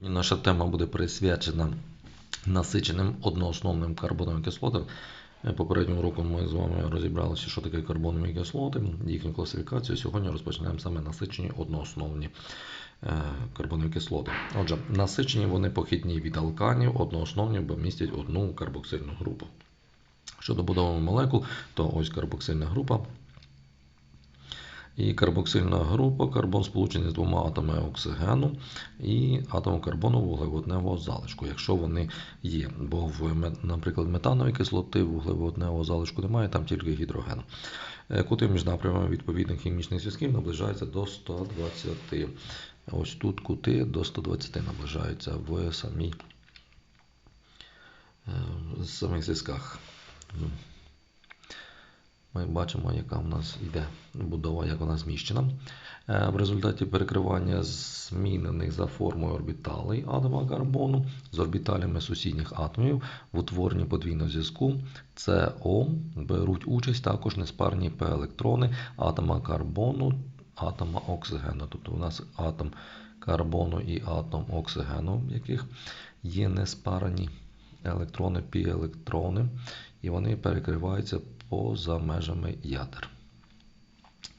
Наша тема буде присвячена насиченим одноосновним карбоновим кислотам. Е, Попереднього року ми з вами розібралися, що таке карбонові кислоти, їхню класифікацію. Сьогодні розпочнемо саме насичені одноосновні е, карбонові кислоти. Отже, насичені вони похідні від алканів, одноосновні, бо містять одну карбоксильну групу. Щодо будови молекул, то ось карбоксильна група. І карбоксильна група карбон сполучений з двома атомами оксигену і атомом карбону вуглеводневого залишку, якщо вони є. Бо в, наприклад, метанової кислоти вуглеводневого залишку немає, там тільки гідроген. Е, Кути між напрямами відповідних хімічних зв'язків наближаються до 120. Ось тут кути до 120 наближаються в самій е, самих зв'язках. Ми бачимо, яка в нас йде будова, як вона зміщена. Е, В результаті перекривання змінених за формою орбіталей атома карбону з орбіталями сусідніх атомів в утворенні подвійного зв'язку СО беруть участь також неспарні П-електрони атома карбону, атома оксигену. Тобто у нас атом карбону і атом оксигену, в яких є неспарані електрони, пі-електрони, і вони перекриваються поза межами ядер.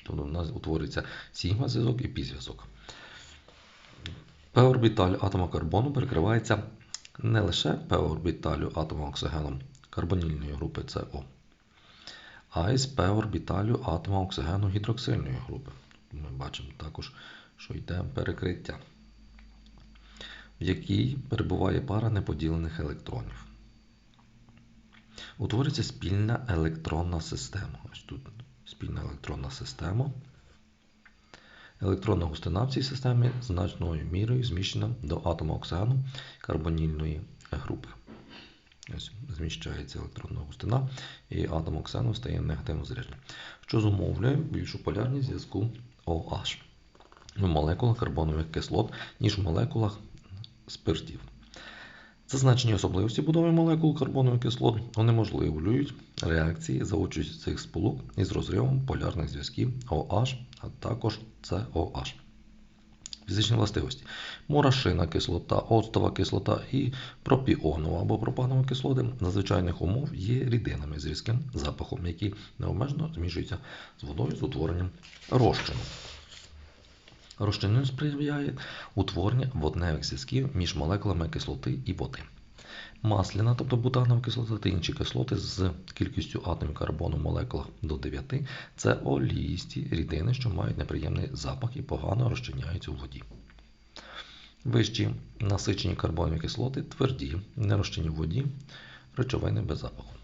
Тобто у нас утворюється сігма-зв'язок і пі-зв'язок. П-орбіталь атома карбону перекривається не лише П-орбіталю атома оксигену карбонільної групи СО, а й з П-орбіталю атома оксигену гідроксильної групи. Ми бачимо також, що йде перекриття, в якій перебуває пара неподілених електронів. Утворюється спільна електронна система. Ось тут спільна електронна система. Електронна густина в цій системі значною мірою зміщена до атома оксигену карбонільної групи. Ось зміщається електронна густина, і атом оксигену стає негативно зарядженим, що зумовлює більшу полярність зв'язку OH в молекулах карбонових кислот, ніж в молекулах спиртів. Зазначені особливості будови молекул карбонових кислот унеможливлюють реакції за участю цих сполук із розривом полярних зв'язків OH, а також COH. Фізичні властивості. Мурашина кислота, оцтова кислота і пропіонова або пропанова кислоти надзвичайних умов є рідинами з різким запахом, які необмежено змішуються з водою з утворенням розчину. Розчиною сприяє утворення водневих зв'язків між молекулами кислоти і води. Масляна, тобто бутанова кислота та інші кислоти з кількістю атомів карбону в молекулах до 9 це оліїсті рідини, що мають неприємний запах і погано розчиняються у воді. Вищі насичені карбонові кислоти тверді, не розчинні в воді, речовини без запаху.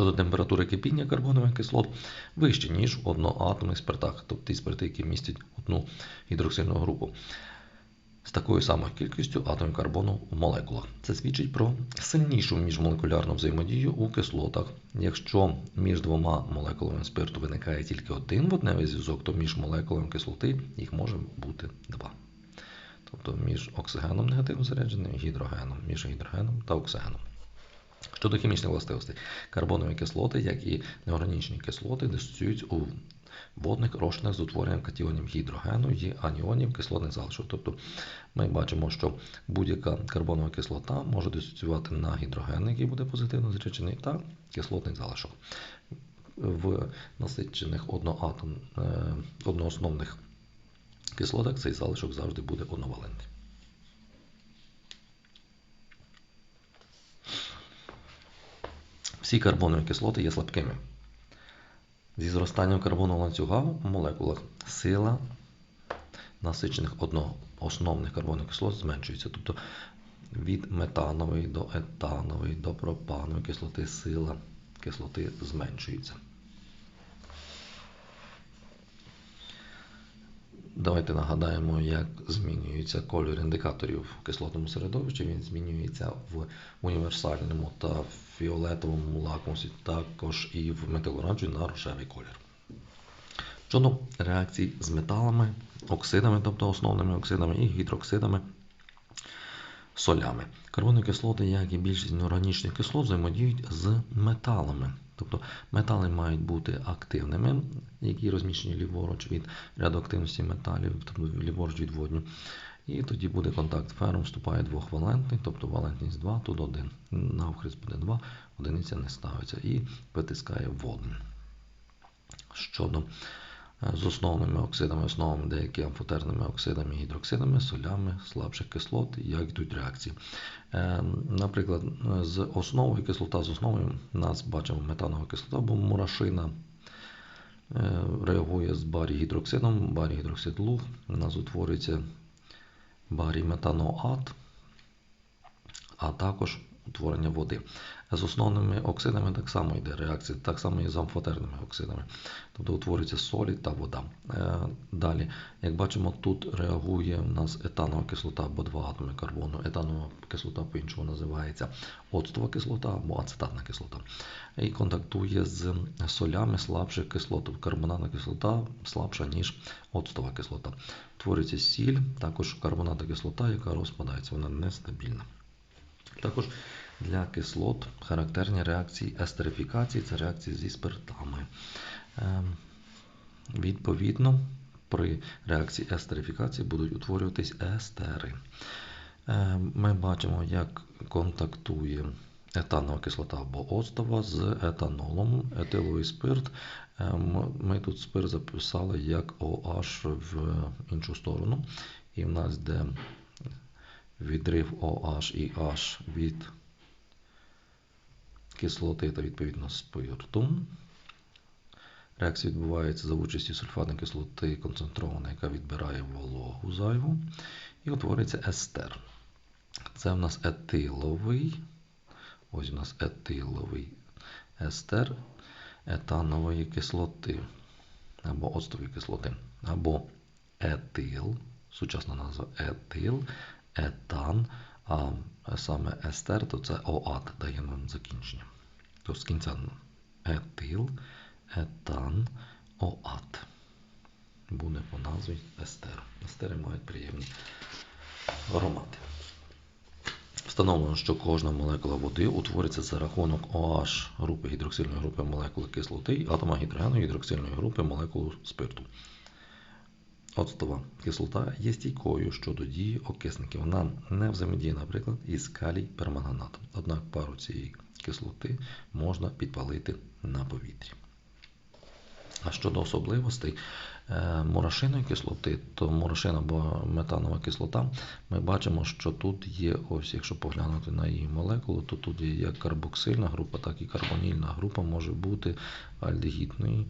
Щодо температури кипіння карбонових кислот вище, ніж в одноатомних спиртах, тобто ті спирти, які містять одну гідроксильну групу, з такою самою кількістю атомів карбону в молекулах. Це свідчить про сильнішу міжмолекулярну взаємодію у кислотах. Якщо між двома молекулами спирту виникає тільки один водневий зв'язок, то між молекулами кислоти їх може бути два. Тобто між оксигеном негативно зарядженим і гідрогеном, між гідрогеном та оксигеном. Щодо хімічних властивостей, карбонові кислоти, як і неорганічні кислоти, дисоціюють у водних розчинах з утворенням катіонів гідрогену і аніонів кислотних залишок. Тобто ми бачимо, що будь-яка карбонова кислота може дисоціювати на гідроген, який буде позитивно заряджений, та кислотний залишок. В насичених е, одноосновних кислотах цей залишок завжди буде одновалентний. Всі карбонові кислоти є слабкими. Зі зростанням карбонового ланцюга в молекулах сила насичених одноосновних карбонових кислот зменшується. Тобто від метанової до етанової до пропанової кислоти сила кислоти зменшується. Давайте нагадаємо, як змінюється колір індикаторів в кислотному середовищі. Він змінюється в універсальному та фіолетовому лакмусі, також і в метилоранжеві на рожевий колір. Щодо реакцій з металами, оксидами, тобто основними оксидами і гідроксидами, солями. Карбонові кислоти, як і більшість неорганічних кислот, взаємодіють з металами. Тобто метали мають бути активними, які розміщені ліворуч від ряду активності металів, тобто ліворуч від водню. І тоді буде контакт фером, вступає двохвалентний, тобто валентність 2, тут 1. Навхрест буде 2, одиниця не ставиться і витискає воду. Щодо з основними оксидами, основами деякі амфотерними оксидами, гідроксидами, солями, слабших кислот, як йдуть реакції. Е, Наприклад, з основою кислота, з основою нас бачимо метанова кислота, бо мурашина е, реагує з барій гідроксидом, луг, у нас утворюється барій метаноат, а також утворення води. З основними оксидами так само йде реакція, так само і з амфотерними оксидами. Тобто утворюється солі та вода. Е, Далі, як бачимо, тут реагує у нас етанова кислота або два атоми карбону. Етанова кислота по-іншому називається оцтова кислота або ацетатна кислота. І контактує з солями слабших кислот. Тобто Карбонатна кислота слабша, ніж оцтова кислота. Утворюється сіль, також карбонатна кислота, яка розпадається, вона нестабільна. Також для кислот характерні реакції естерифікації це реакції зі спиртами. Ем, Відповідно, при реакції естерифікації будуть утворюватись естери. Ем, Ми бачимо, як контактує етанова кислота або оцтова з етанолом, етиловий спирт. Ем, Ми тут спирт записали як OH в іншу сторону. І в нас йде відрив OH і H від кислоти та відповідно спирту. Реакція відбувається за участі сульфатної кислоти концентрованої, яка відбирає вологу зайву, і утворюється естер. Це в нас етиловий, ось у нас етиловий естер етанової кислоти або оцтової кислоти, або етил, сучасна назва етил, етан, а саме естер, то це ОАТ дає нам закінчення. Тобто з кінця етил, етан, ОАТ. Буде по назві естер. Естери мають приємні аромати. Встановлено, що кожна молекула води утворюється за рахунок OH групи гідроксильної групи молекули кислоти і атома гідрогену гідроксильної групи молекул спирту. Оцтова кислота є стійкою щодо дії окисників. Вона не взаємодіє, наприклад, із калій перманганатом. Однак пару цієї кислоти можна підпалити на повітрі. А щодо особливостей е, мурашиної кислоти, то мурашина або метанова кислота, ми бачимо, що тут є, ось якщо поглянути на її молекулу, то тут є як карбоксильна група, так і карбонільна група може бути альдегідної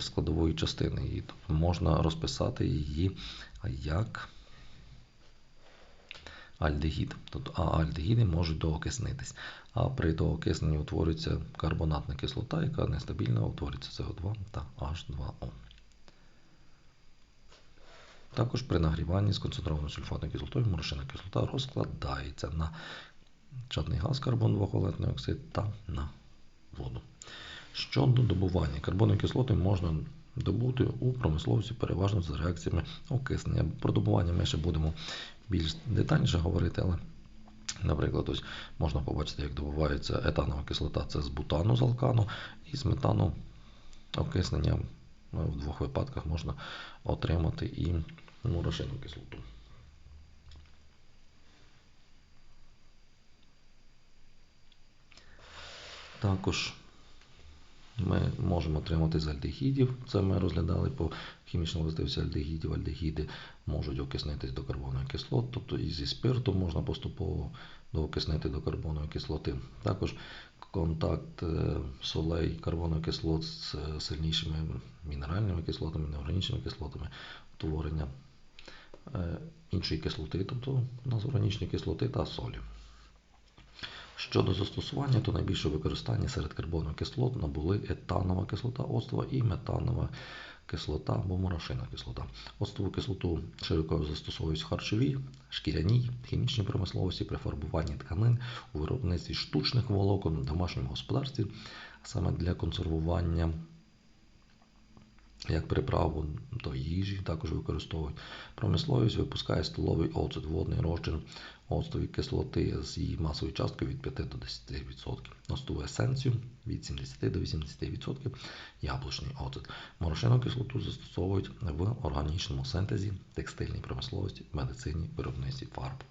складової частини її. Тобто можна розписати її як альдегід. Тобто, а альдегіди можуть доокиснитись. А при доокисненні утворюється карбонатна кислота, яка нестабільна, утворюється СО2 та H2O. Також при нагріванні з концентрованою сульфатною кислотою морошина кислота розкладається на чадний газ, карбон 2 оксид та на воду. Щодо добування карбонової кислоти можна добути у промисловості переважно за реакціями окиснення. Про добування ми ще будемо більш детальніше говорити, але, наприклад, ось можна побачити, як добувається етанова кислота це з бутану з алкану, і з метану окиснення в двох випадках можна отримати і мурашину кислоту. Також ми можемо отримати з альдегідів. Це ми розглядали по хімічній властивості альдегідів. Альдегіди можуть окиснитись до карбонової кислоти, тобто і зі спирту можна поступово доокиснити до карбонової кислоти. Також контакт е, солей карбонової кислот з сильнішими мінеральними кислотами, неорганічними кислотами, утворення е, іншої кислоти, тобто у нас органічні кислоти та солі. Щодо застосування, то найбільше використання серед карбонових кислот набули етанова кислота оцтова і метанова кислота або морошина кислота. Оцтову кислоту широко застосовують в харчовій, шкіряній, хімічній промисловості при фарбуванні тканин у виробництві штучних волокон в домашньому господарстві, саме для консервування як приправу до їжі, також використовують. Промисловість випускає столовий оцет, водний розчин оцтової кислоти з її масовою часткою від 5 до 10%. Остову есенцію від 70 до 80%, яблучний оцет. Морошину кислоту застосовують в органічному синтезі, текстильній промисловості, медицині, виробництві фарб.